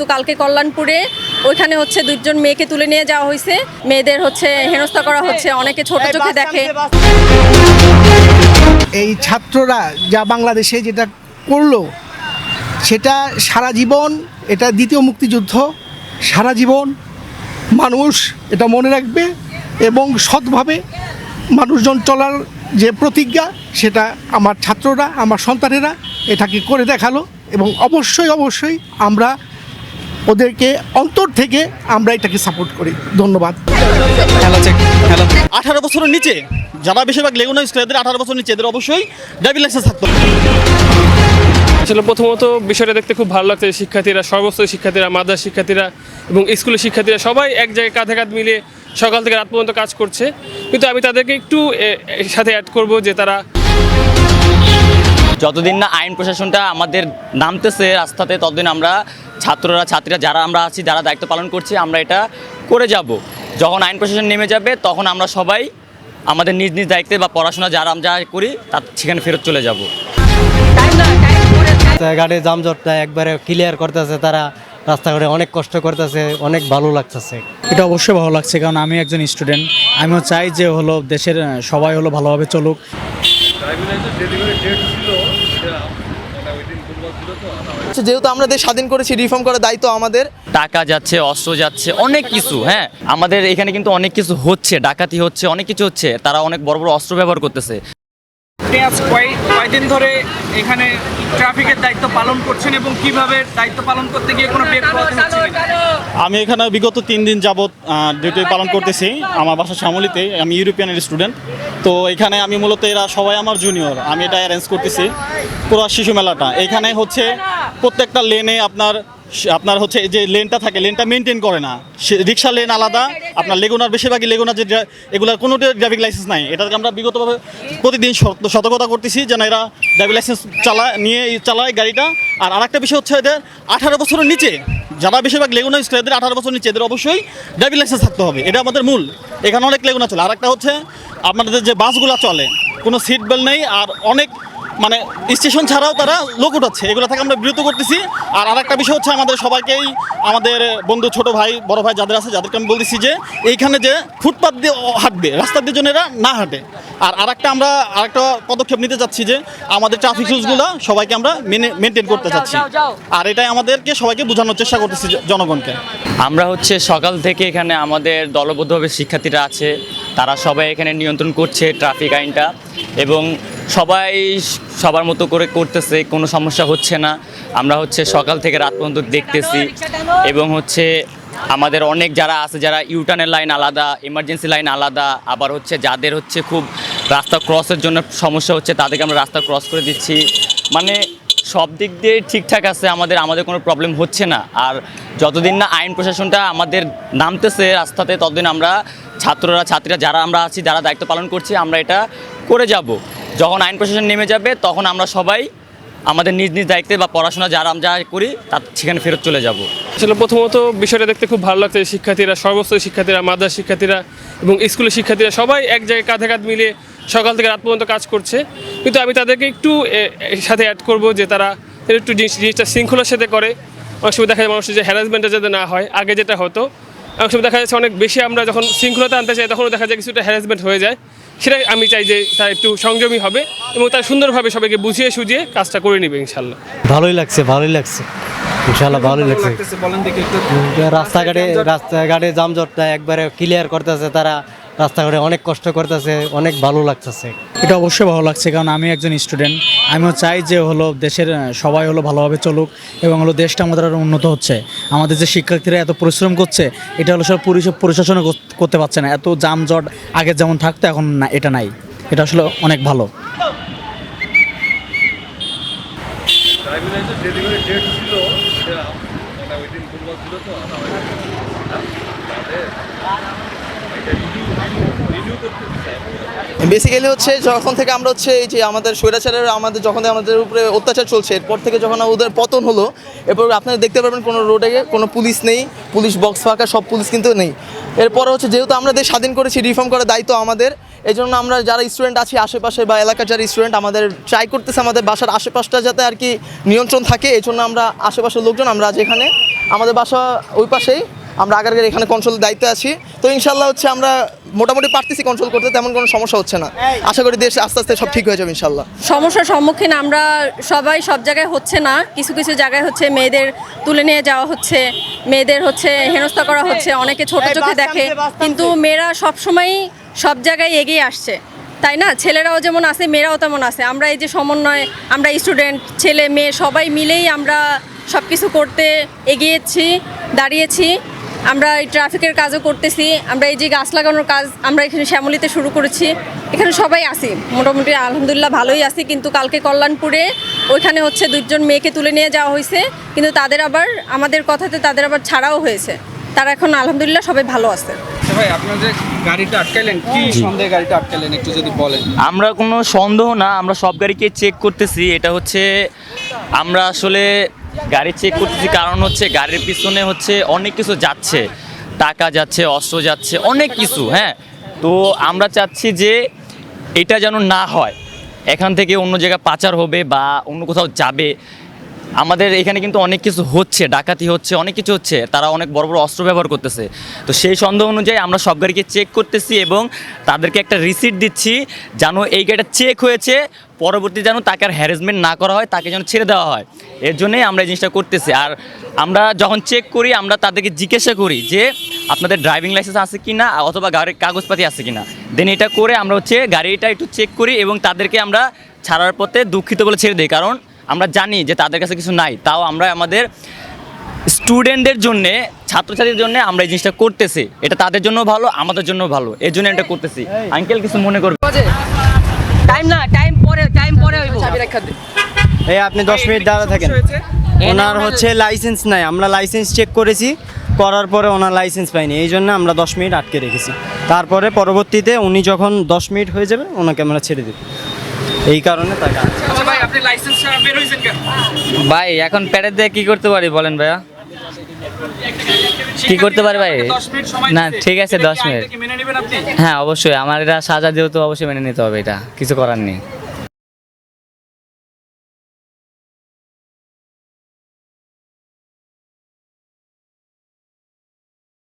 যেহেতু কালকে কল্যাণপুরে ওইখানে হচ্ছে দুজন মেয়েকে তুলে নিয়ে যাওয়া হয়েছে। মেয়েদের হচ্ছে হেনস্থা করা হচ্ছে অনেকে ছোট চোখে দেখে। এই ছাত্ররা যা বাংলাদেশে যেটা করল সেটা সারা জীবন এটা দ্বিতীয় মুক্তিযুদ্ধ সারা জীবন মানুষ এটা মনে রাখবে এবং সৎভাবে মানুষজন চলার যে প্রতিজ্ঞা সেটা আমার ছাত্ররা আমার সন্তানেরা এটাকে করে দেখাল এবং অবশ্যই অবশ্যই আমরা ওদেরকে অন্তর থেকে আমরা এটাকে সাপোর্ট করি। ধন্যবাদ। আঠারো বছরের নিচে যারা বেশিরভাগ লেগুনা এদের আঠারো বছর নিচে এদের অবশ্যই ড্রাইভিং লাইসেন্স থাকতে আসলে প্রথমত বিষয়টা দেখতে খুব ভালো লাগছে শিক্ষার্থীরা সর্বস্তরের শিক্ষার্থীরা মাদ্রাস শিক্ষার্থীরা এবং স্কুলের শিক্ষার্থীরা সবাই এক জায়গায় কাঁধে কাঁধ মিলিয়ে সকাল থেকে রাত পর্যন্ত কাজ করছে। কিন্তু আমি তাদেরকে একটু সাথে অ্যাড করব যে তারা যতদিন না আইন প্রশাসনটা আমাদের নামতেছে রাস্তাতে ততদিন আমরা ছাত্ররা ছাত্রীরা যারা আমরা আছি যারা দায়িত্ব পালন করছি আমরা এটা করে যাব। যখন আইন প্রশাসন নেমে যাবে তখন আমরা সবাই আমাদের নিজ নিজ দায়িত্বে বা পড়াশোনা যারা আমরা করি তার সেখানে ফেরত চলে যাব। গাড়ি যানজটটা একবারে ক্লিয়ার করতেছে তারা রাস্তাঘাটে অনেক কষ্ট করতেছে অনেক ভালো লাগতেছে। এটা অবশ্যই ভালো লাগছে কারণ আমি একজন স্টুডেন্ট আমিও চাই যে হলো দেশের সবাই হলো ভালোভাবে চলুক। যেহেতু আমরা দেশ স্বাধীন করেছি রিফর্ম করার দায়িত্ব আমাদের। টাকা যাচ্ছে অস্ত্র যাচ্ছে অনেক কিছু হ্যাঁ। আমাদের এখানে কিন্তু অনেক কিছু হচ্ছে ডাকাতি হচ্ছে অনেক কিছু হচ্ছে। তারা অনেক বড় বড় অস্ত্র ব্যবহার করতেছে। আপনি আজ কয় ধরে এখানে ট্রাফিকের দায়িত্ব পালন করছেন এবং কীভাবে দায়িত্ব পালন করতে গিয়ে কোনো বেগ আমি এখানে বিগত তিন দিন যাবৎ ডিউটি পালন করতেছি আমার বাসা শ্যামলিতে। আমি ইউরোপিয়ানের স্টুডেন্ট তো এখানে আমি মূলত এরা সবাই আমার জুনিয়র আমি এটা অ্যারেঞ্জ করতেছি পুরো শিশু মেলাটা। এখানে হচ্ছে প্রত্যেকটা লেনে আপনার আপনার হচ্ছে যে লেনটা থাকে, লেনটা মেনটেন করে না। রিক্সা লেন আলাদা, আপনার লেগুনার বেশিরভাগই লেগুনার যে এগুলার কোনো ড্রাইভিং লাইসেন্স নাই। এটাকে আমরা বিগতভাবে প্রতিদিন সত- সতর্কতা করতেছি যেন এরা ড্রাইভিং লাইসেন্স চালায়, নিয়ে চালায় গাড়িটা। আর আরেকটা বিষয় হচ্ছে এদের আঠারো বছরের নিচে, যারা বেশিরভাগ লেগুনা ইউজ এদের আঠারো বছর নিচে, এদের অবশ্যই ড্রাইভিং লাইসেন্স থাকতে হবে। এটা আমাদের মূল। এখানে অনেক লেগুনা চলে। আর একটা হচ্ছে আপনাদের যে বাসগুলো চলে, কোনো সিট বেল্ট নেই, আর অনেক মানে স্টেশন ছাড়াও তারা লোক উঠাচ্ছে। এগুলো থেকে আমরা বিরত করতেছি। আর আরেকটা বিষয় হচ্ছে আমাদের সবাইকেই আমাদের বন্ধু ছোট ভাই বড় ভাই যাদের আছে যাদেরকে আমি বলতেছি যে এইখানে যে ফুটপাথ দিয়ে হাঁটবে রাস্তা দিয়ে জন্য এরা না হাঁটে। আর আরেকটা আমরা আরেকটা পদক্ষেপ নিতে চাচ্ছি যে আমাদের ট্রাফিক রুলসগুলো সবাইকে আমরা মেনে মেনটেন করতে চাচ্ছি। আর এটাই আমাদেরকে সবাইকে বোঝানোর চেষ্টা করতেছি জনগণকে। আমরা হচ্ছে সকাল থেকে এখানে আমাদের দলবদ্ধভাবে শিক্ষার্থীরা আছে। তারা সবাই এখানে নিয়ন্ত্রণ করছে ট্রাফিক আইনটা এবং সবাই সবার মতো করে করতেছে, কোনো সমস্যা হচ্ছে না। আমরা হচ্ছে সকাল থেকে রাত পর্যন্ত দেখতেছি এবং হচ্ছে আমাদের অনেক যারা আছে, যারা ইউটার্নের লাইন আলাদা এমার্জেন্সি লাইন আলাদা, আবার হচ্ছে যাদের হচ্ছে খুব রাস্তা ক্রসের জন্য সমস্যা হচ্ছে, তাদেরকে আমরা রাস্তা ক্রস করে দিচ্ছি। মানে সব দিক দিয়ে ঠিকঠাক আছে, আমাদের আমাদের কোনো প্রবলেম হচ্ছে না। আর যতদিন না আইন প্রশাসনটা আমাদের নামতেছে রাস্তাতে, ততদিন আমরা ছাত্ররা, ছাত্রীরা, যারা আমরা আছি, যারা দায়িত্ব পালন করছি, আমরা এটা করে যাব। যখন আইন প্রশাসন নেমে যাবে, তখন আমরা সবাই আমাদের নিজ নিজ দায়িত্বে বা পড়াশোনা যারা আমরা করি তার সেখানে ফেরত চলে যাব। আসলে প্রথমত বিষয়টা দেখতে খুব ভালো লাগছে শিক্ষার্থীরা সর্বস্তরের শিক্ষার্থীরা, মাদ্রাস শিক্ষার্থীরা এবং স্কুলের শিক্ষার্থীরা সবাই এক জায়গায় কাঁধে কাঁধ মিলিয়ে সকাল থেকে রাত পর্যন্ত কাজ করছে। কিন্তু আমি তাদেরকে একটু সাথে অ্যাড করব যে তারা একটু জিনিস, জিনিসটা শৃঙ্খলার সাথে করে। অনেক সময় দেখা যায় মানুষের যে হ্যারাসমেন্টটা যাতে না হয়, আগে যেটা হতো অনেক সময় দেখা যাচ্ছে অনেক বেশি আমরা যখন শৃঙ্খলতা আনতে চাই তখনও দেখা যায় কিছুটা হ্যারাসমেন্ট হয়ে যায়। সেটাই আমি চাই যে তার একটু সংযমী হবে এবং তার সুন্দরভাবে সবাইকে বুঝিয়ে সুঝিয়ে কাজটা করে নেবে ইনশাল্লাহ। ভালোই লাগছে ভালোই লাগছে। ইনশাল্লাহ ভালোই লাগছে। রাস্তাঘাটে রাস্তাঘাটে যানজটটা একবারে ক্লিয়ার করতেছে তারা। রাস্তাঘাটে অনেক কষ্ট করতেছে, অনেক ভালো লাগতেছে। এটা অবশ্যই ভালো লাগছে, কারণ আমি একজন স্টুডেন্ট আমিও চাই যে হলো দেশের সবাই হলো ভালোভাবে চলুক এবং হলো দেশটা আমাদের আরও উন্নত হচ্ছে। আমাদের যে শিক্ষার্থীরা এত পরিশ্রম করছে, এটা হলো সব প্রশাসনও করতে পারছে না। এত যানজট আগে যেমন থাকতো, এখন না, এটা নাই। এটা আসলে অনেক ভালো। বেসিক্যালি হচ্ছে যখন থেকে আমরা হচ্ছে এই যে আমাদের স্বৈরাচারের আমাদের যখন আমাদের উপরে অত্যাচার চলছে, এরপর থেকে যখন ওদের পতন হলো, এরপর আপনারা দেখতে পারবেন কোনো রোডে কোনো পুলিশ নেই, পুলিশ বক্স ফাঁকা, সব পুলিশ কিন্তু নেই। এরপরে হচ্ছে যেহেতু আমরা দেশ স্বাধীন করেছি রিফর্ম করার দায়িত্ব আমাদের এই জন্য আমরা যারা স্টুডেন্ট আছি আশেপাশে বা এলাকার যারা স্টুডেন্ট আমাদের ট্রাই করতেছে আমাদের বাসার আশেপাশটা যাতে আর কি নিয়ন্ত্রণ থাকে এই জন্য আমরা আশেপাশের লোকজন, আমরা যেখানে আমাদের বাসা ওই পাশেই আমরা আগারগার এখানে কন্ট্রোলের দায়িত্বে আছি। তো ইনশাল্লাহ হচ্ছে আমরা মোটামুটি পারতেছি কন্ট্রোল করতে তেমন কোনো সমস্যা হচ্ছে না। আশা করি দেশ আস্তে আস্তে সব ঠিক হয়ে যাবে ইনশাল্লাহ সমস্যার সম্মুখীন আমরা সবাই সব জায়গায় হচ্ছে না। কিছু কিছু জায়গায় হচ্ছে মেয়েদের তুলে নিয়ে যাওয়া হচ্ছে মেয়েদের হচ্ছে হেনস্থা করা হচ্ছে অনেকে ছোট চোখে দেখে। কিন্তু মেয়েরা সবসময়ই সব জায়গায় এগিয়ে আসছে। তাই না? ছেলেরাও যেমন আছে মেয়েরাও তেমন আছে। আমরা এই যে সমন্বয় আমরা স্টুডেন্ট ছেলে মেয়ে সবাই মিলেই আমরা সব কিছু করতে এগিয়েছি দাঁড়িয়েছি। আমরা এই ট্রাফিকের কাজও করতেছি আমরা এই যে গাছ লাগানোর কাজ আমরা এখানে শ্যামলিতে শুরু করেছি এখানে সবাই আছি। মোটামুটি আলহামদুলিল্লাহ ভালোই আছি কিন্তু কালকে কল্যাণপুরে ওইখানে হচ্ছে দুজন মেয়েকে তুলে নিয়ে যাওয়া হয়েছে কিন্তু তাদের আবার আমাদের কথাতে তাদের আবার ছাড়াও হয়েছে। তারা এখন আলহামদুলিল্লাহ সবাই ভালো আছে। আচ্ছা ভাই আপনার যে গাড়িটা আটকাইলেন কি সন্দেহে গাড়িটা আটকাইলেন একটু যদি বলেন। আমরা কোনো সন্দেহ না আমরা সব গাড়িকে চেক করতেছি এটা হচ্ছে আমরা আসলে গাড়ি চেক করতেছি, কারণ হচ্ছে গাড়ির পিছনে হচ্ছে অনেক কিছু যাচ্ছে। টাকা যাচ্ছে, অস্ত্র যাচ্ছে, অনেক কিছু হ্যাঁ? তো আমরা চাচ্ছি যে এটা যেন না হয়। এখান থেকে অন্য জায়গায় পাচার হবে বা অন্য কোথাও যাবে। আমাদের এখানে কিন্তু অনেক কিছু হচ্ছে, ডাকাতি হচ্ছে, অনেক কিছু হচ্ছে। তারা অনেক বড় বড় অস্ত্র ব্যবহার করতেছে। তো সেই সন্দেহ অনুযায়ী আমরা সব গাড়িকে চেক করতেছি এবং তাদেরকে একটা রিসিট দিচ্ছি যেন এই গাড়িটা চেক হয়েছে পরবর্তী যেন তাকে আর হ্যারাসমেন্ট না করা হয় তাকে যেন ছেড়ে দেওয়া হয়। এর জন্যই আমরা এই জিনিসটা করতেছি। আর আমরা যখন চেক করি আমরা তাদেরকে জিজ্ঞাসা করি যে আপনাদের ড্রাইভিং লাইসেন্স আছে কি না অথবা গাড়ির কাগজপাতি আছে কি না দেন এটা করে আমরা হচ্ছে গাড়িটা একটু চেক করি এবং তাদেরকে আমরা ছাড়ার পথে দুঃখিত বলে ছেড়ে দিই। কারণ আমরা জানি যে তাদের কাছে কিছু নাই। তাও আমরা আমাদের স্টুডেন্টদের জন্য ছাত্রছাত্রীদের জন্য আমরা এই জিনিসটা করতেছি। এটা তাদের জন্য ভালো আমাদের জন্য ভালো। এর জন্য এটা করতেছি। আঙ্কেল কিছু মনে করবে? টাইম না টাইম পরে টাইম পরে হইব। চাবি রাখা দে। এই আপনি দশ মিনিট দাঁড়া থাকেন। ওনার হচ্ছে লাইসেন্স নাই। আমরা লাইসেন্স চেক করেছি করার পরে ওনার লাইসেন্স পাইনি। এই জন্য আমরা দশ মিনিট আটকে রেখেছি। তারপরে পরবর্তীতে উনি যখন দশ মিনিট হয়ে যাবে ওনাকে আমরা ছেড়ে দেব। এই কারণে তাকে আচ্ছা ভাই আপনি লাইসেন্স ছাড়া বের হয়েছেন কেন? ভাই এখন প্যাডের দিয়ে কি করতে পারি বলেন ভাইয়া? কি করতে পারে ভাই? না, ঠিক আছে, দশ মিনিট। মেনে হ্যাঁ অবশ্যই। আমার এটা সাজা যেহেতু অবশ্যই মেনে নিতে হবে এটা। কিছু করার নেই।